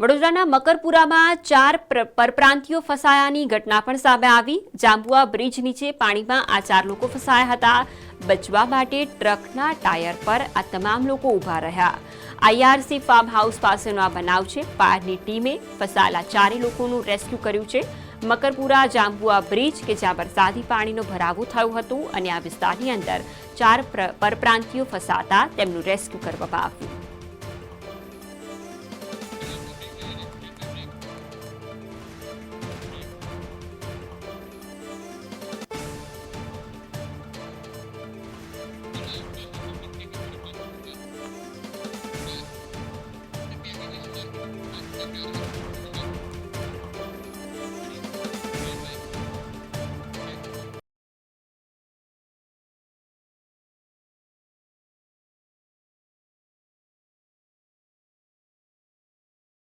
વડોદરાના મકરપુરામાં ચાર પ્ર- પરપ્રાંતિયો ફસાયાની ઘટના પણ સામે આવી. જાંબુઆ બ્રિજ નીચે પાણીમાં આ ચાર લોકો ફસાયા હતા. બચવા માટે ટ્રકના ટાયર પર આ તમામ લોકો ઊભા રહ્યા. આઈઆરસી ફાર્મ હાઉસ પાસેનો આ બનાવ છે. પારની ટીમે ફસાયેલા ચારે લોકોનું રેસ્ક્યુ કર્યું છે. મકરપુરા જાંબુઆ બ્રિજ કે જ્યાં વરસાદી પાણીનો ભરાવો થયો હતો અને આ વિસ્તારની અંદર ચાર પ્ર- પરપ્રાંતિયો ફસાતા તેમનું રેસ્ક્યુ કરવામાં આવ્યું. next time.